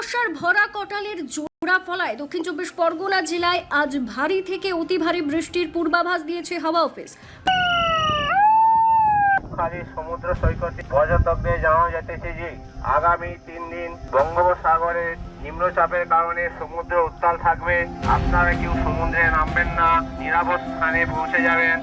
অমাবস্যার ভরা কটালের জোড়া ফলায় দক্ষিণ চব্বিশ পরগনা জেলায় আজ ভারী থেকে অতি ভারী বৃষ্টির পূর্বাভাস দিয়েছে হাওয়া অফিস। খালি সমুদ্র সৈকতে পর্যটকদের জানানো যেতেছে যে, আগামী তিন দিন বঙ্গোপসাগরে নিম্নচাপের কারণে সমুদ্র উত্তাল থাকবে। আপনারা কেউ সমুদ্রে নামবেন না, নিরাপদ স্থানে পৌঁছে যাবেন।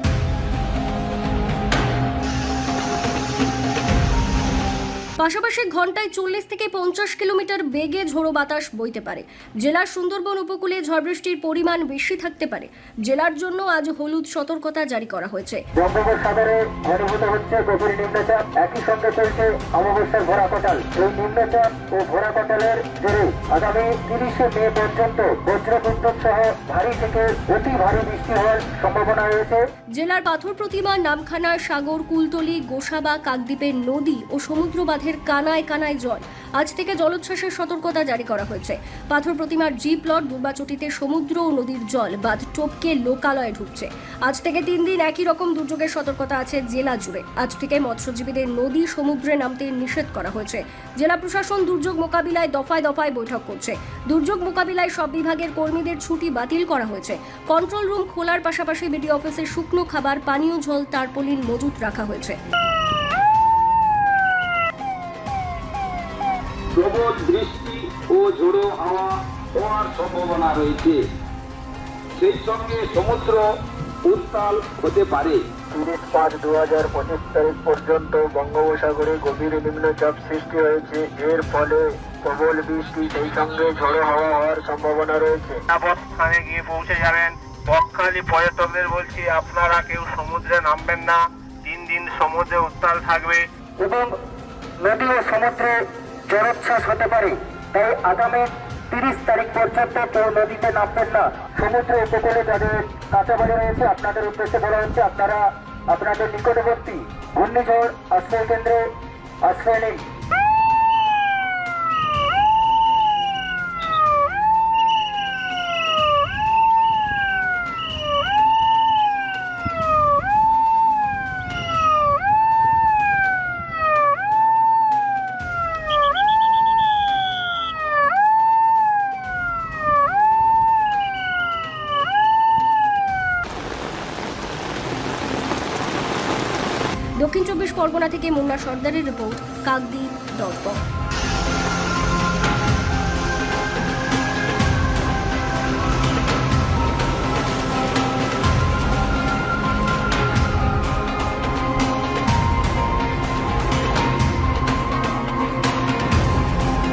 পাশাপাশি ঘন্টায় চল্লিশ থেকে পঞ্চাশ কিলোমিটার বেগে ঝোড়ো বাতাস বইতে পারে। জেলার সুন্দরবন উপকূলে ঝড় বৃষ্টির পরিমাণ বেশি থাকতে পারে। জেলার জন্য আজ হলুদ সতর্কতা জারি করা হয়েছে। বঙ্গোপসাগরে অনুভূত হচ্ছে গভীর নিম্নচাপ। একই সঙ্গে চলছে অমাবস্যার ভরা কটাল। এই নিম্নচাপ ও ভরা কটালের জেরে আগামী তিরিশে মে পর্যন্ত বজ্রবিদ্যুৎ সহ ভারী থেকে অতি ভারী বৃষ্টি হওয়ার সম্ভাবনা রয়েছে। জেলার পাথর প্রতিমা নামখানা সাগর কুলতলি গোসাবা কাকদ্বীপের নদী ও সমুদ্র বাঁধের কানায় কানায় জল। আজ থেকে জলোচ্ছ্বাসের সতর্কতা জারি করা হয়েছে। পাথর প্রতিমার জি প্লট দুর্বাচটিতে সমুদ্র ও নদীর জল বাঁধ টপকে লোকালয়ে ঢুকছে। আজ থেকে তিন দিন একই রকম দুর্যোগের সতর্কতা আছে জেলা জুড়ে। আজ থেকে মৎস্যজীবীদের নদী সমুদ্রে নামতে নিষেধ করা হয়েছে। জেলা প্রশাসন দুর্যোগ মোকাবিলায় দফায় দফায় বৈঠক করছে। দুর্যোগ মোকাবিলায় সব বিভাগের কর্মীদের ছুটি বাতিল করা হয়েছে। কন্ট্রোল রুম খোলার পাশাপাশি বিডি অফিসে শুকনো খাবার, পানীয় জল, তারপলিন মজুত রাখা হয়েছে। প্রবল বৃষ্টি ও ঝোড়ো হাওয়া হওয়ার সম্ভাবনা রয়েছে। সেই সঙ্গে সমুদ্র উত্তাল হতে পারে। তিরিশ পাঁচ দু হাজার পঁচিশ তারিখ পর্যন্ত বঙ্গোপসাগরে গভীর নিম্নচাপ সৃষ্টি হয়েছে। এর ফলে প্রবল বৃষ্টি সেই সঙ্গে ঝড়ো হাওয়া হওয়ার সম্ভাবনা রয়েছে। স্থানে গিয়ে পৌঁছে যাবেন। বকখালি পর্যটকদের বলছি আপনারা কেউ সমুদ্রে নামবেন না। তিন দিন সমুদ্রে উত্তাল থাকবে। এবং নদী ও সমুদ্রে জলোচ্ছ্বাস হতে পারে। তাই আগামী তিরিশ তারিখ পর্যন্ত কেউ নদীতে নামবেন না। সমুদ্র উপকূলে যাদের কাঁচাবাড়ি রয়েছে, আপনাদের উদ্দেশ্যে বলা হচ্ছে আপনারা, আপনাদের নিকটবর্তী ঘূর্ণিঝড় আশ্রয় কেন্দ্রে আশ্রয় নিন। দক্ষিণ চব্বিশ পরগনা থেকে মুন্না সর্দারের রিপোর্ট কাকদ্বীপ কম